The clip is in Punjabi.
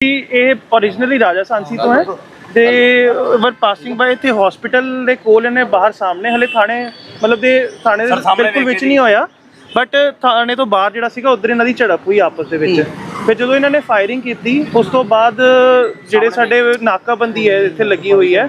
ਕਿ ਇਹ originally ਰਾਜਾ ਸਾਂਸੀ ਤੋਂ ਹੈ। ਤੇ ਵਰ ਪਾਸਿੰਗ ਬਾਏ ਇੱਥੇ ਹਸਪੀਟਲ ਦੇ ਕੋਲ ਇਹਨੇ ਬਾਹਰ ਸਾਹਮਣੇ ਹਲੇ ਥਾਣੇ ਮਤਲਬ ਦੇ ਥਾਣੇ ਦੇ ਬਿਲਕੁਲ ਵਿੱਚ ਨਹੀਂ ਹੋਇਆ। ਬਟ ਥਾਣੇ ਤੋਂ ਬਾਹਰ ਜਿਹੜਾ ਸੀਗਾ ਉਧਰ ਇਹਨਾਂ ਦੀ ਝੜਪ ਹੋਈ ਆਪਸ ਦੇ ਵਿੱਚ। ਫਿਰ ਜਦੋਂ ਇਹਨਾਂ ਨੇ ਫਾਇਰਿੰਗ ਕੀਤੀ ਉਸ ਤੋਂ ਬਾਅਦ ਜਿਹੜੇ ਸਾਡੇ ਨਾਕਾਬੰਦੀ ਹੈ ਇੱਥੇ ਲੱਗੀ ਹੋਈ ਹੈ।